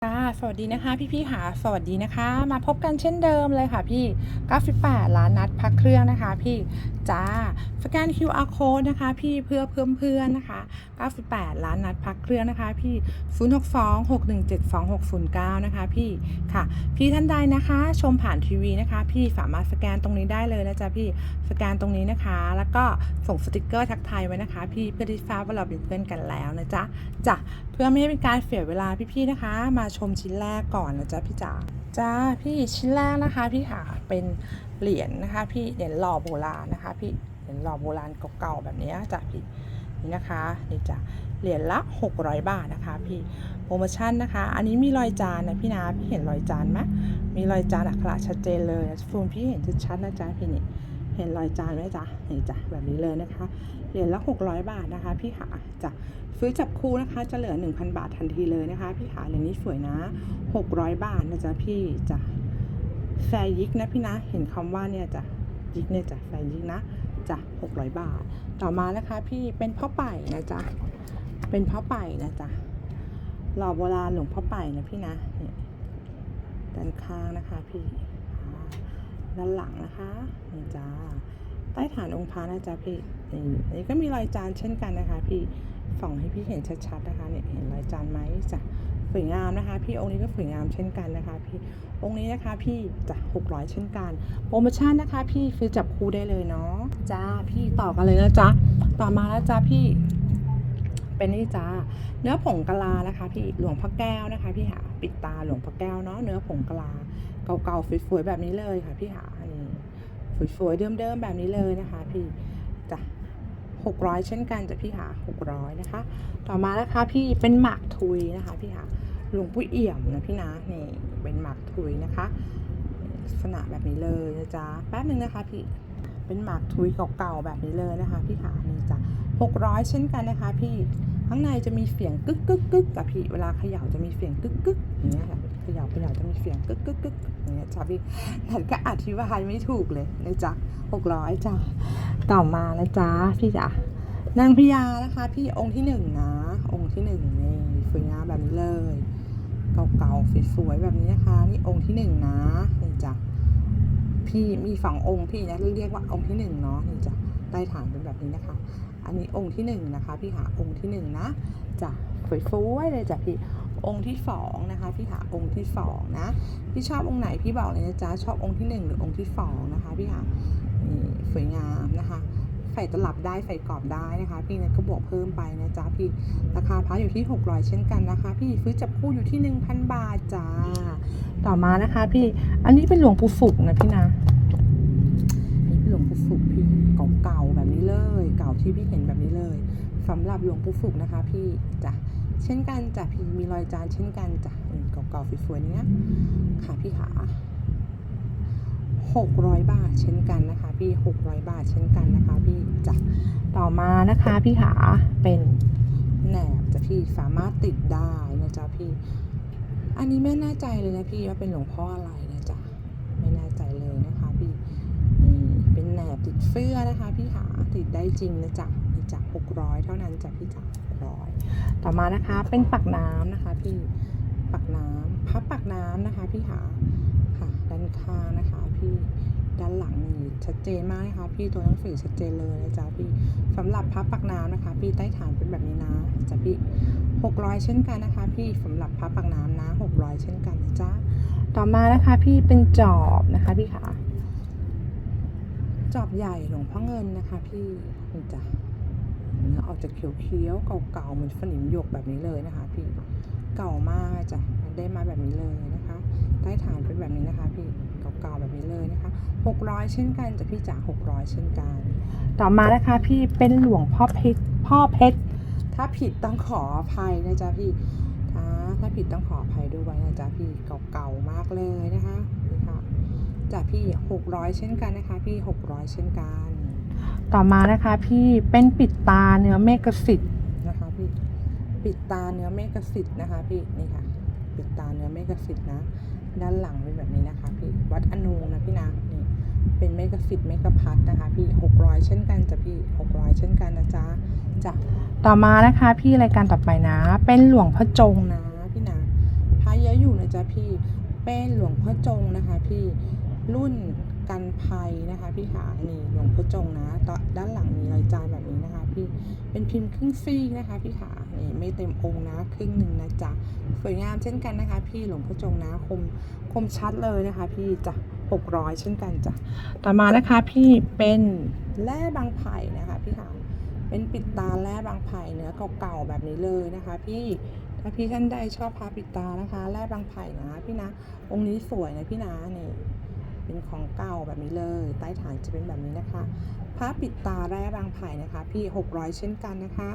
ค่ะ สวัสดีนะคะพี่ๆค่ะสวัสดีนะคะ มาพบกันเช่นเดิมเลยค่ะพี่98ล้านนัดพักเครื่องนะคะ พี่จ้าสแกน QR code นะคะ พี่เพื่อเพิ่มเพื่อนนะคะ98ล้านนัดพักเครื่องนะคะ พี่ 062 617 2609 นะคะ พี่ค่ะ พี่ท่านใดนะคะ ชมผ่านทีวีนะคะ พี่สามารถสแกนตรงนี้ได้เลยนะจ๊ะพี่สแกนตรงนี้นะคะ แล้วก็ส่งสติกเกอร์ทักทายไว้นะคะ พี่เพื่อที่ทราบว่าเราเป็นเพื่อนกันแล้วนะจ๊ะจ้ะเพื่อไม่ให้เป็นการเสียเวลาพี่ๆนะคะ มาชมชิ้นแรกก่อนนะจ๊ะพี่จ๋าจ้าพี่ชิ้นแรกนะคะพี่ค่ะเป็นเหรียญนะคะ พี่เหรียญหล่อโบราณนะคะ พี่เหรียญหล่อโบราณเก่าๆแบบนี้จ้ะพี่นี่นะคะนี่จ้ะเหรียญละ 600 บาทนะคะ พี่โปรโมชั่นนะคะ อันนี้มีรอยจานนะพี่นะพี่เห็นรอยจานไหมมีรอยจานอักขระชัดเจนเลยฟูมพี่เห็นชัดๆนะจ๊ะพี่นี่เห็นรอยจานไหมจ๊ะนี่จ้ะแบบนี้เลยนะคะ เหรียญละ 600 บาทนะคะ พี่ขาจะซื้อจับคู่นะคะ จะเหลือ 1,000 บาททันทีเลยนะคะ พี่ขาเหรียญนี้สวยนะ 600 บาทนะจ๊ะพี่จะแฟยิกนะพี่นะเห็นคำว่าเนี่ยจ้ะยิกเนี่ยจ้ะแฟยิกนะจ้ะ600 บาท ต่อมานะคะ พี่เป็นพ่อไป่นะจ๊ะเป็นพ่อไป่นะจ๊ะหล่อโบราณหลวงพ่อไป่นะพี่นะเนี่ยด้านข้างนะคะพี่ด้านหลังนะคะนี่จ้า ใต้ฐานองค์พระนะจ๊ะพี่นี่อันนี้ก็มีรอยจานเช่นกันนะคะ พี่ส่องให้พี่เห็นชัดๆนะคะเนี่ยเห็นรอยจานไหมจ้ะสวยงามนะคะ พี่องค์นี้ก็สวยงามเช่นกันนะคะ พี่องค์นี้นะคะ พี่จะ600เช่นกันโปรโมชั่นนะคะ พี่ซื้อจับคู่ได้เลยเนาะจ้าพี่ต่อกันเลยนะจ๊ะต่อมาแล้วจ้าพี่เป็นนี่จ้าเนื้อผงกะลานะคะ พี่หลวงพ่อแก้วนะคะ พี่หาปิดตาหลวงพ่อแก้วเนาะเนื้อผงกะลาเก่าๆสวยๆแบบนี้เลยค่ะ พี่หา สวยๆเดิมๆแบบนี้เลยนะคะพี่จ้ะหกร้อยเช่นกันจ้ะพี่หาหกร้อยนะคะ ต่อมานะคะพี่เป็นหมากทุยนะคะพี่หาหลวงปู่เอี่ยมนะพี่นะนี่เป็นหมากทุยนะคะลักษณะแบบนี้เลยนะจ๊ะแป๊บนึงนะคะพี่เป็นหมากทุยเก่าๆแบบนี้เลยนะคะ พี่หานี่จ้ะหกร้อยเช่นกันนะคะ พี่ข้างในจะมีเสียงกึกกึกกึกกับพี่เวลาเขย่าจะมีเสียงกึกกึกอย่างเงี้ยค่ะ ย่าเขย่าจะมีเสียงกึกกึกกึกอย่างเงี้ยจ้ะพี่นันก็อธิบายไม่ถูกเลยนะจ๊ะหกร้อยจ้ะต่อมานะจ๊ะพี่จ๋านางพญานะคะ พี่องค์ที่หนึ่งนะ องค์ที่หนึ่งนี่สวยงามแบบนี้เลย เก่าๆสวยๆแบบนี้นะคะ นี่องค์ที่หนึ่งนะนี่จ้ะพี่มีสององค์พี่นะเรียกว่าองค์ที่หนึ่งเนาะนี่จ้ะใต้ฐานเป็นแบบนี้นะคะ อันนี้องค์ที่หนึ่งนะคะ พี่หาองค์ที่หนึ่งนะจ้ะสวยๆเลยจ้ะพี่ องค์ที่สองนะคะพี่หาองค์ที่สองนะพี่ชอบองค์ไหนพี่บอกเลยนะจ๊ะชอบองค์ที่หนึ่งหรือองค์ที่สองนะคะพี่ค่ะนี่สวยงามนะคะใส่ตลับได้ใส่กรอบได้นะคะ พี่นัทก็บวกเพิ่มไปนะจ๊ะพี่ราคาพระอยู่ที่ 600 เช่นกันนะคะ พี่ซื้อจับคู่อยู่ที่ 1,000 บาทจ้าต่อมานะคะ พี่อันนี้เป็นหลวงปู่ฝุกนะพี่นะนี่เป็นหลวงปู่ฝุกพี่เก่าๆแบบนี้เลย เก่าที่พี่เห็นแบบนี้เลยสำหรับหลวงปู่ฝุกนะคะ พี่จ้ะ เช่นกันจ้ะพี่มีรอยจานเช่นกันจ้ะเก่าๆสวยๆเนี้ยค่ะพี่ขา600 บาทเช่นกันนะคะ พี่600 บาทเช่นกันนะคะ พี่จ้ะต่อมานะคะพี่ขาเป็นแหนบจ้ะพี่สามารถติดได้นะจ๊ะพี่ อันนี้ไม่แน่ใจเลยนะพี่ว่าเป็นหลวงพ่ออะไรนะจ๊ะไม่แน่ใจเลยนะคะ พี่นี่เป็นแหนบติดเสื้อนะคะ พี่ขาติดได้จริงนะจ๊ะจ้ะ600 เท่านั้นจ้ะพี่จ้ะ ต่อมานะคะเป็นปักน้ำนะคะพี่ปักน้ำพับปักน้ำนะคะพี่ขาค่ะด้านข้างนะคะพี่ด้านหลังนี่ชัดเจนมากนะคะพี่ตัวหนังสือชัดเจนเลยนะจ๊ะพี่สำหรับพับปักน้ำนะคะ พี่ใต้ฐานเป็นแบบนี้นะจ๊ะพี่600เช่นกันนะคะ พี่สำหรับพับปักน้ำนะ600เช่นกันนะจ๊ะต่อมานะคะพี่เป็นจอบนะคะพี่ขาจอบใหญ่หลวงพ่อเงินนะคะ พี่นี่จ้ะ เนื้อออกจากเขียวๆเก่าๆเหมือนสนิมหยกแบบนี้เลยนะคะพี่เก่ามากจ้ะได้มาแบบนี้เลยนะคะ ใต้ฐานเป็นแบบนี้นะคะ พี่เก่าๆแบบนี้เลยนะคะ600 เช่นกันจะพี่จ๋า600 เช่นกัน ต่อมานะคะพี่เป็นหลวงพ่อเพชรพ่อเพชรถ้าผิดต้องขออภัยนะจ๊ะพี่ถ้าถ้าผิดต้องขออภัยด้วยนะจ๊ะพี่เก่าๆมากเลยนะคะนี่ค่ะจ้ะพี่600 เช่นกันนะคะ พี่600 เช่นกัน ต่อมานะคะ พี่เป็นปิดตาเนื้อเมฆสิทธิ์นะคะพี่ปิดตาเนื้อเมฆสิทธิ์นะคะพี่นี่ค่ะ ปิดตาเนื้อเมฆสิทธิ์นะ ด้านหลังเป็นแบบนี้นะคะพี่วัดอนูนะพี่นะนี่เป็นเมกะฟิตเมกะพัทนะคะ พี่600เช่นกันจ้ะพี่600เช่นกันนะจ๊ะจ้ะต่อมานะคะ พี่รายการต่อไปนะ เป็นหลวงพ่อจงนะพี่นะพระเยอะจ๊ะพี่เป็นหลวงพ่อจงนะคะ พี่รุ่น กันภัยนะคะพี่ขานี่หลวงพ่อจงนะต่อด้านหลังมีรอยจานแบบนี้นะคะ พี่เป็นพิมพ์ครึ่งซีกนะคะ พี่ขานี่ไม่เต็มองค์นะครึ่งหนึ่งนะจ๊ะสวยงามเช่นกันนะคะ พี่หลวงพ่อจงนะคมคมชัดเลยนะคะ พี่จ้ะหกร้อยเช่นกันจ้ะต่อมานะคะพี่เป็นแร่บางไผ่นะคะ พี่ขาเป็นปิดตาแร่บางไผ่เนื้อเก่าๆแบบนี้เลยนะคะ พี่ถ้าพี่ท่านใดชอบพาปิดตานะคะ แร่บางไผ่นะพี่นะองค์นี้สวยนะพี่นะนี่ เป็นของเก่าแบบนี้เลย ใต้ฐานจะเป็นแบบนี้นะคะผ้าปิดตาแร่บางไผ่นะคะ พี่ 600 เช่นกันนะคะ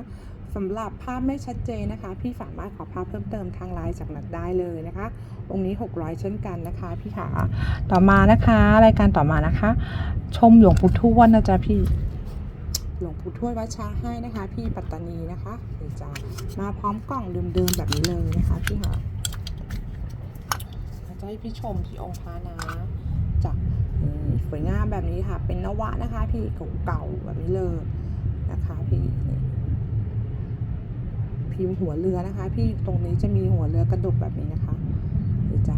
สำหรับภาพไม่ชัดเจนนะคะ พี่สามารถขอภาพเพิ่มเติมทางไลน์จากนัดได้เลยนะคะ องค์นี้ 600 เช่นกันนะคะพี่ขาต่อมานะคะ รายการต่อมานะคะ ชมหลวงปู่ทวดนะจ๊ะพี่หลวงปู่ทวดวัดช้างให้นะคะ พี่ปัตตานีนะคะนี่จ้ามาพร้อมกล่องเดิมๆแบบนี้เลยนะคะพี่ค่ะจะให้พี่ชมที่องค์พระนะจากนี่ สวยงามแบบนี้ค่ะ เป็นนวะนะคะ พี่เก่าๆแบบนี้เลยนะคะพี่พิมพ์หัวเรือนะคะ พี่ตรงนี้จะมีหัวเรือกระดกแบบนี้นะคะดีจ้ะ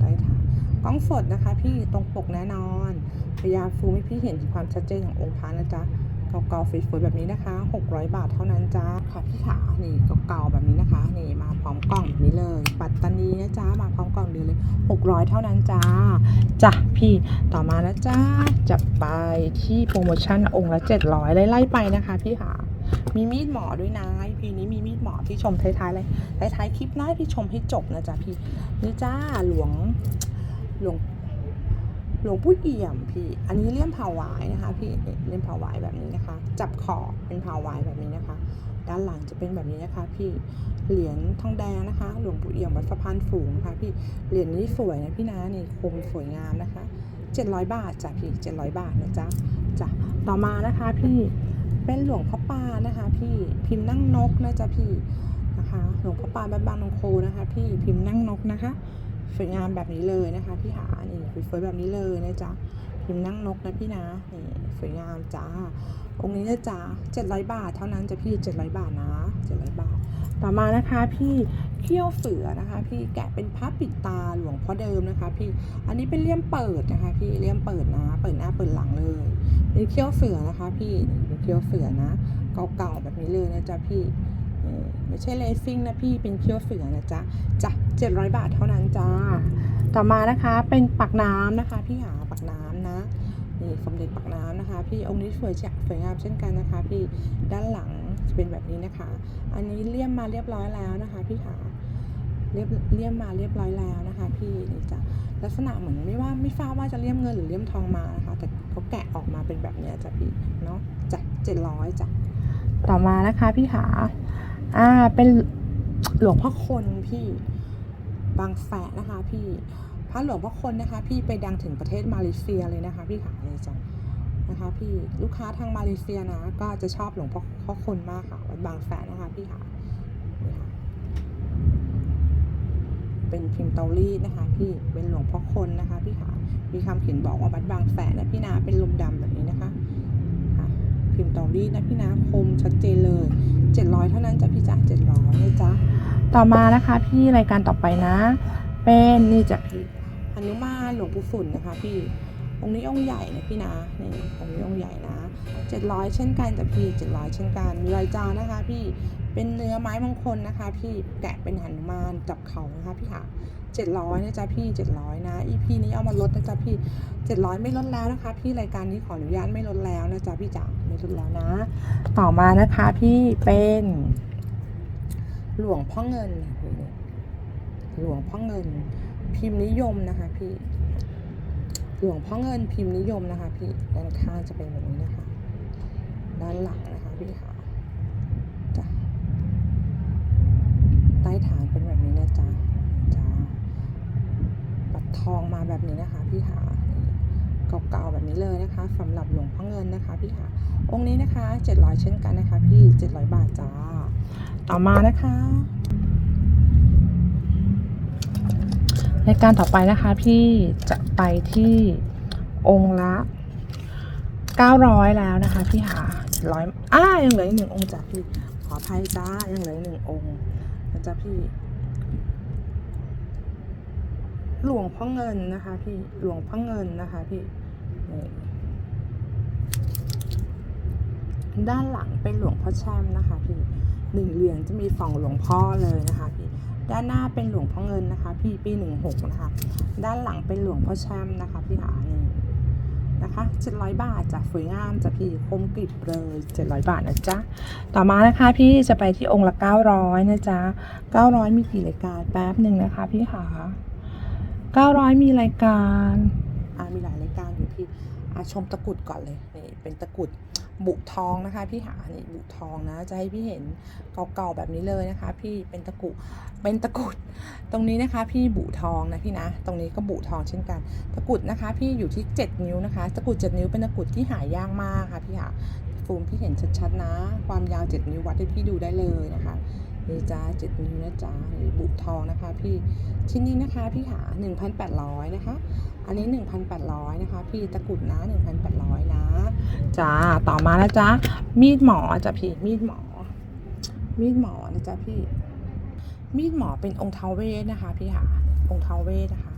ได้ค่ะกล้องสดนะคะ พี่ตรงปกแน่นอนพยายามฟูมให้พี่เห็นความชัดเจนขององค์พระนะจ๊ะ เก่าๆสวยๆแบบนี้นะคะ 600 บาทเท่านั้นจ้าค่ะพี่ขานี่เก่าๆแบบนี้นะคะ นี่มาพร้อมกล่องแบบนี้เลย ปัตตานีนะจ๊ะมาพร้อมกล่องเดียวเลย 600 เท่านั้นจ้าจ้ะพี่ต่อมานะจ้าจะไปที่โปรโมชั่นองค์ละ 700ไล่ๆไปนะคะ พี่ขามีมีดหมอด้วยนะพี่นี้มีมีดหมอที่ชมท้ายๆเลยท้ายๆคลิปน้าพี่ชมให้จบนะจ๊ะพี่นี่จ้าหลวงหลวง หลวงปู่เอี่ยมพี่ อันนี้เลี่ยมผาวายนะคะพี่เลี่ยมผาวายแบบนี้นะคะ จับขอบเป็นผาวายแบบนี้นะคะ ด้านหลังจะเป็นแบบนี้นะคะ พี่ เหรียญทองแดงนะคะ หลวงปู่เอี่ยมวัดสะพานสูงนะคะพี่ เหรียญนี้สวยนะพี่นะนี่คมสวยงามนะคะ 700 บาทจ้ะพี่ 700 บาทนะจ๊ะจ้ะต่อมานะคะพี่ เป็นหลวงพ่อปานะคะ พี่ พิมพ์นั่งนกนะจ๊ะพี่นะคะ หลวงพ่อปาบ้านบางนงโคนะคะ พี่ พิมพ์นั่งนกนะคะ สวยงามแบบนี้เลยนะคะพี่หานี่สวยๆแบบนี้เลยนะจ๊ะพิมพ์นั่งนกนะพี่นะนี่สวยงามจ้าองค์นี้นะจ๊ะ700บาทเท่านั้นจะพี่700บาทนะ700บาท ต่อมานะคะพี่เขี้ยวเสือนะคะ พี่แกะเป็นผ้าปิดตาหลวงพ่อเดิมนะคะ พี่อันนี้เป็นเลี่ยมเปิดนะคะ พี่เลี่ยมเปิดนะ เปิดหน้าเปิดหลังเลยเป็นเขี้ยวเสือนะคะ พี่เป็นเขี้ยวเสือนะ เก่าๆแบบนี้เลยนะจ๊ะพี่ ไม่ใช่เลสซิ่งนะพี่เป็นเคี้ยวเสือนะจ๊ะจ้ะ700บาทเท่านั้นจ้าต่อมานะคะเป็นปักน้ำนะคะ พี่หาปักน้ำนะนี่สมเด็จปักน้ำนะคะ พี่องค์นี้สวยจัดสวยงามเช่นกันนะคะ พี่ด้านหลังจะเป็นแบบนี้นะคะ อันนี้เลี่ยมมาเรียบร้อยแล้วนะคะ พี่หาเรียบเลี่ยมมาเรียบร้อยแล้วนะคะ พี่นี่จ้ะลักษณะเหมือนไม่ว่าไม่ทราบว่าจะเลี่ยมเงินหรือเลี่ยมทองมานะคะ แต่เขาแกะออกมาเป็นแบบเนี้ยจ้ะพี่เนาะจ้ะ700จ้ะต่อมานะคะ พี่หา อ่า เป็นหลวงพ่อคนพี่บางแฝดนะคะ พี่พระหลวงพ่อคนนะคะ พี่ไปดังถึงประเทศมาเลเซียเลยนะคะ พี่ขาเลยจ้ะนะคะพี่ลูกค้าทางมาเลเซียนะก็จะชอบหลวงพ่อพ่อคนมากค่ะวัดบางแฝดนะคะพี่ขานี่ค่ะเป็นพิมพ์เตารีดนะคะ พี่เป็นหลวงพ่อคนนะคะ พี่ขามีคำเขียนบอกว่าวัดบางแฝดนะพี่นาเป็นลมดำแบบนี้นะคะค่ะพิมพ์เตารีดนะพี่นาคมชัดเจนเลย 700 เท่านั้นจ้ะพี่จ๋า700นะจ๊ะต่อมานะคะ พี่รายการต่อไปนะ เป็นนี่จ้ะพี่หนุมานหลวงปู่ฝุ่นนะคะ พี่องค์นี้องค์ใหญ่นะพี่นะนี่องค์นี้องค์ใหญ่นะ 700 เช่นกันจ้ะพี่ 700 เช่นกันมีรอยจานนะคะ พี่เป็นเนื้อไม้มงคลนะคะ พี่แกะเป็นหนุมานจับเขานะคะพี่ค่ะ 700นะจ๊ะพี่ 700 นะ EP นี้เอามาลดนะจ๊ะพี่ 700 ไม่ลดแล้วนะคะ พี่รายการนี้ขออนุญาตไม่ลดแล้วนะจ๊ะพี่จ๋าไม่ลดแล้วนะ ต่อมานะคะพี่เป็น หลวงพ่อเงิน หลวงพ่อเงิน พิมพ์นิยมนะคะพี่ หลวงพ่อเงินพิมพ์นิยมนะคะ พี่ด้านข้างจะเป็นแบบนี้นะคะ ด้านหลังนะคะพี่ค่ะใต้ฐานเป็นแบบนี้นะจ๊ะจ้าปัดท องมาแบบนี้นะคะพี่ค่ะนี่เก่าๆแบบนี้เลยนะคะสำหรับหลวงพ่อเงินนะคะพี่ค่ะองค์นี้นะคะ 700 เช่นกันนะคะ พี่ 700 บาทจ้า ต่อมานะคะในการต่อไปนะคะพี่จะไปที่องค์ละ 900 แล้วนะคะพี่หาร้อยอ้ายังเหลืออีกหนึ่งองค์จ้ะพี่ขออภัยจ้ายังเหลืออีกหนึ่งองค์นะจ๊ะพี่ หลวงพ่อเงินนะคะพี่หลวงพ่อเงินนะคะพี่ด้านหลังเป็นหลวงพ่อแชมนะคะพี่หนึ่งเหรียญจะมีสองหลวงพ่อเลยนะคะพี่ด้านหน้าเป็นหลวงพ่อเงินนะคะ พี่ปีหนึ่งหกนะคะ ด้านหลังเป็นหลวงพ่อแชมนะคะพี่หานี่นะคะ700บาทจากสวยงามจากพี่คมกริบเลย700บาทนะจ๊ะต่อมานะคะพี่จะไปที่องค์ละ900นะจ๊ะ900มีกี่รายการแป๊บหนึ่งนะคะพี่ขา 900 มีรายการอ่ามีหลายรายการอยู่พี่อาชมตะกรุดก่อนเลยนี่เป็นตะกรุดบุทองนะคะพี่หานี่บุทองนะจะให้พี่เห็นเก่าๆแบบนี้เลยนะคะ พี่เป็นตะกุดเป็นตะกุดตรงนี้นะคะพี่บุทองนะพี่นะ ตรงนี้ก็บุทองเช่นกัน ตะกุดนะคะ พี่อยู่ที่ 7 นิ้วนะคะ ตะกุด7นิ้วเป็นตะกุดที่หายากมากค่ะพี่หาฟูมพี่เห็นชัดๆนะ ความยาว 7 นิ้ววัดให้พี่ดูได้เลยนะคะ นี่จ้า7นิ้วนะจ๊ะนี่บุทองนะคะพี่ชิ้นนี้นะคะพี่หา1,800นะคะ อันนี้ 1,800นะคะ พี่ตะกรุดนะ 1,800 นะจ้าต่อมานะจ๊ะมีดหมอจ้ะพี่มีดหมอ มีดหมอนะจ๊ะพี่ มีดหมอเป็นองค์เทาเวสนะคะ พี่ค่ะองค์เทาเวสนะคะ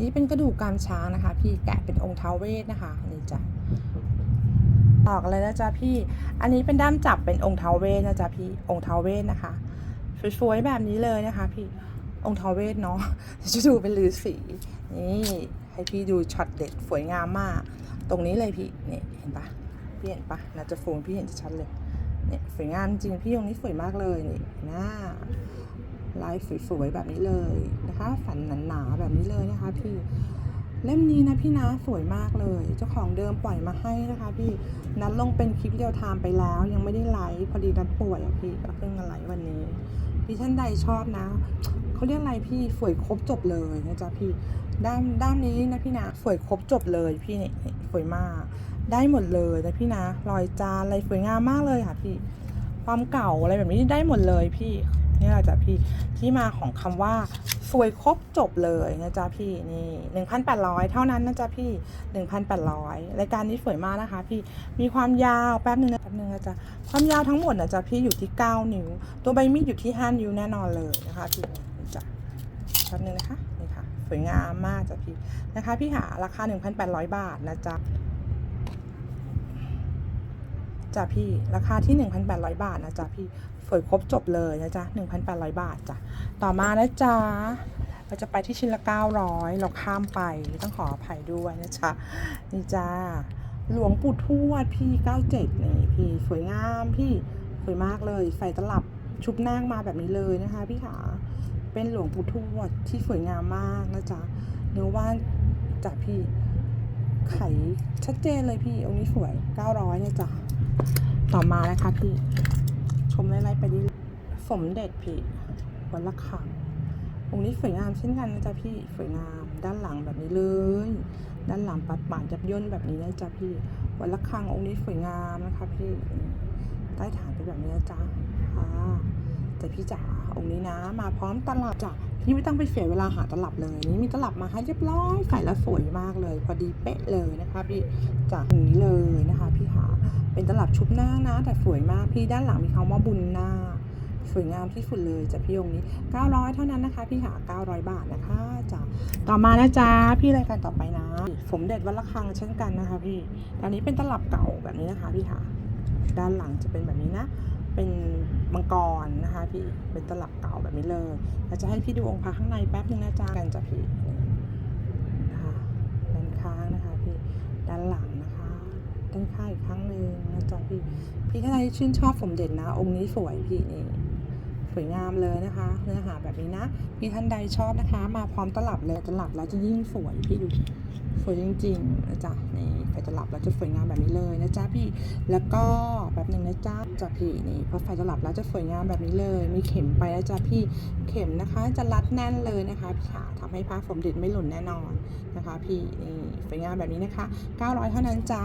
นี่เป็นกระดูกกรามช้างนะคะ พี่แกะเป็นองค์เทาเวสนะคะนี่จ้ะออกเลยนะจ๊ะพี่ อันนี้เป็นด้ามจับเป็นองค์เทาเวสนะจ๊ะพี่องค์เทาเวสนะคะ สวยๆแบบนี้เลยนะคะ พี่องค์ทเวสเนาะจะดูเป็นลือสีนี่ให้พี่ดูช็อตเด็ดสวยงามมาก ตรงนี้เลยพี่เนี่ยเห็นปะพี่เห็นปะน่าจะโฟนพี่เห็นชัดเลยเนี่ยสวยงามจริงพี่ตรงนี้สวยมากเลยนี่หน้าลายสวยๆแบบนี้เลยนะคะฝันหนาๆแบบนี้เลยนะคะ พี่เล่มนี้นะพี่นะสวยมากเลย เจ้าของเดิมปล่อยมาให้นะคะ พี่นัดลงเป็นคลิปเดียวไทม์ไปแล้ว ยังไม่ได้ไลฟ์พอดีนัดป่วยอะพี่ก็เพิ่งมาไลฟ์วันนี้ พี่ท่านใดชอบนะเขาเรียกอะไรพี่สวยครบจบเลยนะจ๊ะพี่ด้านด้านนี้นะพี่นะสวยครบจบเลยพี่เนี่นี่สวยมากได้หมดเลยนะพี่นะรอยจานอะไรสวยงามมากเลยค่ะพี่ความเก่าอะไรแบบนี้ได้หมดเลยพี่ นี่แหละจ้ะพี่ที่มาของคำว่าสวยครบจบเลยนะจ๊ะพี่นี่หนึ่งพันแปดร้อยเท่านั้นนะจ๊ะพี่หนึ่งพันแปดร้อยรายการนี้สวยมากนะคะ พี่มีความยาวแป๊บนึงนะแป๊บนึงนะจ๊ะความยาวทั้งหมดนะจ๊ะพี่อยู่ที่เก้านิ้ว ตัวใบมีดอยู่ที่ห้านิ้วแน่นอนเลยนะคะพี่นะจ้ะแป๊บนึงนะคะนี่ค่ะสวยงามมากจ้ะพี่นะคะ พี่หาราคา1,800บาทนะจ๊ะจ้ะพี่ราคาที่ 1,800 บาทนะจ๊ะพี่ สวยครบจบเลยนะจ๊ะ1,800 บาทจ้ะต่อมานะจ๊ะเราจะไปที่ชิ้นละ 900 เราข้ามไปต้องขออภัยด้วยนะจ๊ะนี่จ้าหลวงปู่ทวดพี่ 97 นี่พี่สวยงามพี่สวยมากเลยใส่ตลับชุบนางมาแบบนี้เลยนะคะพี่ขาเป็นหลวงปู่ทวดที่สวยงามมากนะจ๊ะเนื้อว่านจ้ะพี่ไขชัดเจนเลยพี่องค์นี้สวย 900นะจ๊ะต่อมานะคะพี่ ชมไล่ๆไปดิสมเด็จพี่วัดละคังองค์นี้สวยงามเช่นกันนะจ๊ะพี่สวยงามด้านหลังแบบนี้เลย ด้านหลังปัดป่านจับย่นแบบนี้นะจ๊ะพี่วัดละคังองค์นี้สวยงามนะคะพี่ใต้ฐานเป็นแบบนี้นะจ๊ะค่ะแต่พี่จ๋าองค์นี้นะ มาพร้อมตลับจ้ะพี่ไม่ต้องไปเสียเวลาหาตลับเลย นี่มีตลับมาให้เรียบร้อยใส่แล้วสวยมากเลย พอดีเป๊ะเลยนะคะพี่จากองนี้เลยนะคะ พี่หา เป็นตลับชุบหน้านะ แต่สวยมากพี่ด้านหลังมีคำว่าบุญหน้า สวยงามที่สุดเลยจ้ะพี่องค์นี้ 900 เท่านั้นนะคะ พี่หา 900 บาทนะคะจ้ะต่อมานะจ๊ะพี่รายการต่อไปนะ สมเด็จวัดระฆังเช่นกันนะคะพี่ตอนนี้เป็นตลับเก่าแบบนี้นะคะพี่หาด้านหลังจะเป็นแบบนี้นะ เป็นมังกรนะคะพี่เป็นตลับเก่าแบบนี้เลยเราจะให้พี่ดูองค์พระข้างในแป๊บนึงนะจ๊ะกันจ้ะพี่นะคะด้านข้างนะคะพี่ด้านหลัง ต้นข้างอีกครั้งหนึ่งนะจ๊ะพี่ พี่ท่านใดชื่นชอบสมเด็จนะ องค์นี้สวยพี่นี่สวยงามเลยนะคะ เนื้อหาแบบนี้นะ พี่ท่านใดชอบนะคะ มาพร้อมตลับเลยตลับแล้วจะยิ่งสวยพี่ดูสวยจริงๆนะจ๊ะนี่ไฟตลับแล้วจะสวยงามแบบนี้เลยนะจ๊ะพี่ แล้วก็แบบหนึ่งนะจ๊ะจ๊ะพี่นี่พอไฟตลับแล้วจะสวยงามแบบนี้เลย มีเข็มไปนะจ๊ะพี่เข็มนะคะ จะรัดแน่นเลยนะคะพี่ขาทำให้พระสมเด็จไม่หล่นแน่นอนนะคะ พี่นี่ สวยงามแบบนี้นะคะ 900 เท่านั้นจ้า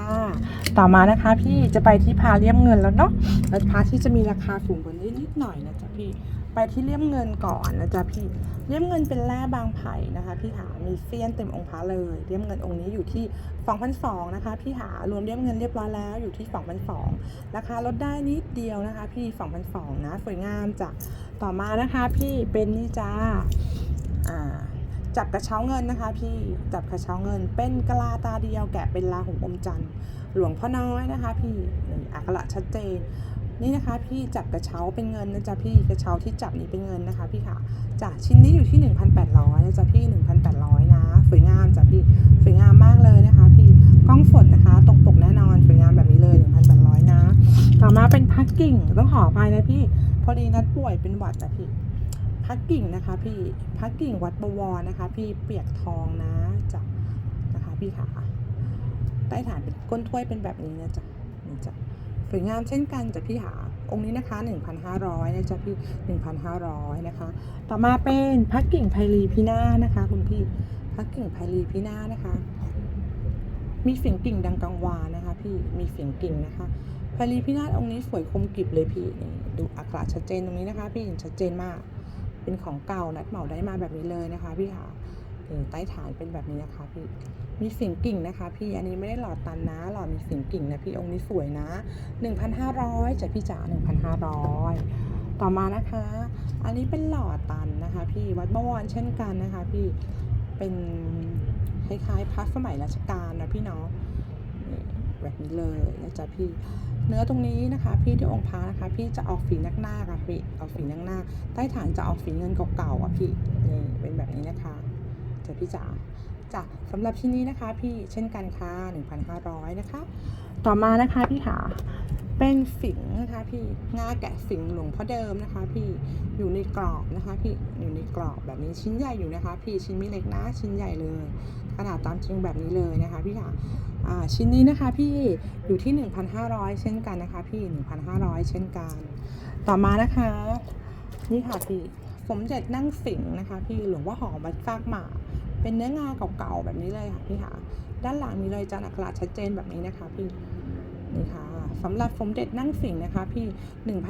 ต่อมานะคะ พี่จะไปที่พาเลี่ยมเงินแล้วเนาะแล้วพาที่จะมีราคาสูงกว่านี้นิดหน่อยนะจ๊ะพี่ ไปที่เลี่ยมเงินก่อนนะจ๊ะพี่ เลี่ยมเงินเป็นแร่บางไผ่นะคะพี่หามีเฟี้ยนเต็มองค์พระเลย เลี่ยมเงินองค์นี้อยู่ที่2,200นะคะพี่หารวมเลี่ยมเงินเรียบร้อยแล้วอยู่ที่2,200ราคาลดได้นิดเดียวนะคะ พี่2,200นะสวยงามจ้ะ ต่อมานะคะ พี่เป็นนี่จ้า อ่า จับกระเช้าเงินนะคะ พี่จับกระเช้าเงิน เป็นกะลาตาเดียวแกะเป็นลาหูอมจันทร์หลวงพ่อน้อยนะคะ พี่นี่อักขระชัดเจน นี่นะคะ พี่จับกระเช้าเป็นเงินนะจ๊ะพี่กระเช้าที่จับนี้เป็นเงินนะคะ พี่ค่ะจ้ะชิ้นนี้อยู่ที่ 1,800นะจ๊ะพี่ 1,800 นะสวยงามจ้ะพี่สวยงามมากเลยนะคะ พี่กล้องสดนะคะตรงปกแน่นอนสวยงามแบบนี้เลย 1,800 นะ ต่อมาเป็นพักกิ่งต้องขออภัยนะพี่ พอดีนัดป่วยเป็นหวัดนะพี่ พักกิ่งนะคะพี่พักกิ่งวัดบวรนะคะ พี่เปียกทองนะจ้ะนะคะพี่ค่ะใต้ฐานเป็นก้นถ้วยเป็นแบบนี้นะจ๊ะนี่จ้ะสวยงามเช่นกันจ้ะพี่หาองค์นี้นะคะ 1,500นะจ๊ะพี่ 1,500นะคะ ต่อมาเป็นพักกิ่งไพลีพินานะคะ คุณพี่พักกิ่งไพลีพินานะคะ มีเสียงกิ่งดังกังวานนะคะ พี่มีเสียงกิ่งนะคะไพลีพินาองค์นี้สวยคมกริบเลยพี่นี่ดูอักขระชัดเจนตรงนี้นะคะ พี่เห็นชัดเจนมาก เป็นของเก่านัดเหมาได้มาแบบนี้เลยนะคะพี่ค่ะนี่ใต้ฐานเป็นแบบนี้นะคะพี่ มีสียงกิ่งนะคะ พี่ อันนี้ไม่ได้หลอดตันนะ หลอดมีสียงกิ่งนะพี่องค์นี้สวยนะ 1,500จ้ะพี่จ๋า1,500 ต่อมานะคะ อันนี้เป็นหลอดตันนะคะ พี่วัดบวรเช่นกันนะคะ พี่ เป็นคล้ายๆพระสมัยรัชกาลนะพี่เนาะ แบบนี้เลยนะจ๊ะพี่เนื้อตรงนี้นะคะ พี่ที่องค์พระนะคะ พี่จะออกฝีนักหน้าค่ะพี่ออกฝีนักหน้า ใต้ฐานจะออกฝีเงินเก่าๆอะพี่นี่เป็นแบบนี้นะคะจ้ะพี่จ๋าจ้ะสำหรับที่นี้นะคะ พี่เช่นกันค่ะ1,500นะคะ ต่อมานะคะพี่ขาเป็นฝิงนะคะพี่งาแกะฝิงหลวงพ่อเดิมนะคะ พี่อยู่ในกรอบนะคะ พี่อยู่ในกรอบแบบนี้ชิ้นใหญ่อยู่นะคะ พี่ชิ้นไม่เล็กนะชิ้นใหญ่เลย ขนาดตามจริงแบบนี้เลยนะคะ พี่ค่ะอ่า ชิ้นนี้นะคะพี่อยู่ที่ 1,500 เช่นกันนะคะ พี่ 1,500 เช่นกัน ต่อมานะคะ นี่ค่ะพี่สมเด็จนั่งฝิ่งนะคะ พี่หลวงพ่อหอมวัดฟากหมาเป็นเนื้องาเก่าๆแบบนี้เลยค่ะพี่ค่ะด้านหลังมีรอยจานอักขระชัดเจนแบบนี้นะคะพี่นี่ค่ะสำหรับสมเด็จนั่งฝิ่งนะคะ พี่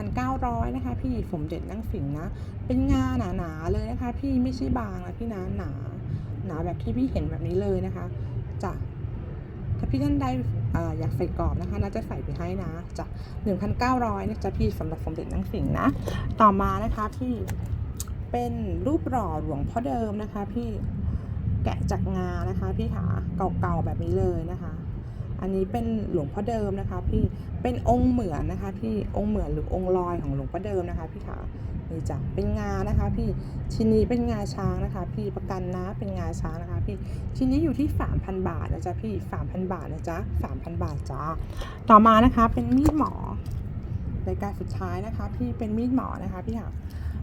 1,900 นะคะ พี่สมเด็จนั่งฝิ่งนะ เป็นงาหนาๆเลยนะคะ พี่ไม่ใช่บางนะพี่นะหนาหนาแบบที่พี่เห็นแบบนี้เลยนะคะจ้ะ ถ้าพี่ท่านใดอ่ออยากใส่กรอบนะคะน่าจะใส่ไปให้นะจ้ะ1,900นะจ๊ะพี่สำหรับสมเด็จนังฝิ่งนะ ต่อมานะคะพี่เป็นรูปหล่อหลวงพ่อเดิมนะคะ พี่แกะจากงานะคะ พี่ขาเก่าๆแบบนี้เลยนะคะอันนี้เป็นหลวงพ่อเดิมนะคะ พี่เป็นองค์เหมือนนะคะ พี่องค์เหมือนหรือองค์ลอยของหลวงพ่อเดิมนะคะ พี่ขา นี่จ้ะเป็นงานะคะ พี่ชิ้นนี้เป็นงาช้างนะคะ พี่ประกันนะเป็นงาช้างนะคะ พี่ชิ้นนี้อยู่ที่สามพันบาทนะจ๊ะพี่สามพันบาทนะจ๊ะสามพันบาทจ้าต่อมานะคะเป็นมีดหมอรายการสุดท้ายนะคะ พี่เป็นมีดหมอนะคะพี่ค่ะ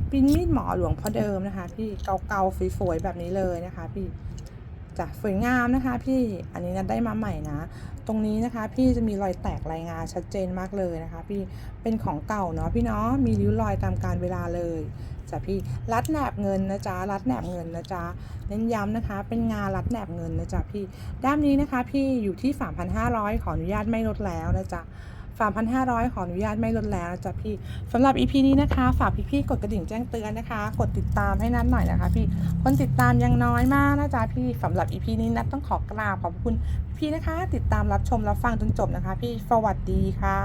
เป็นมีดหมอหลวงพ่อเดิมนะคะ พี่เก่าๆสวยๆแบบนี้เลยนะคะ พี่ จ้ะสวยงามนะคะพี่อันนี้นะได้มาใหม่นะ ตรงนี้นะคะพี่จะมีรอยแตกลายงาชัดเจนมากเลยนะคะ พี่เป็นของเก่าเนาะพี่เนาะมีริ้วรอยตามการเวลาเลยจ้ะพี่รัดแหนบเงินนะจ๊ะรัดแหนบเงินนะจ๊ะเน้นย้ำนะคะ เป็นงารัดแหนบเงินนะจ๊ะพี่ด้านนี้นะคะ พี่อยู่ที่ 3,500 ขออนุญาตไม่ลดแล้วนะจ๊ะ 3,500 ขออนุญาตไม่ลดแล้วนะจ๊ะพี่สำหรับ EP นี้นะคะ ฝากพี่ๆกดกระดิ่งแจ้งเตือนนะคะ กดติดตามให้นัดหน่อยนะคะพี่ คนติดตามยังน้อยมากนะจ๊ะพี่สำหรับ EP นี้นัดต้องขอกราบขอบคุณพี่นะคะ ติดตามรับชมรับฟังจนจบนะคะ พี่สวัสดีค่ะ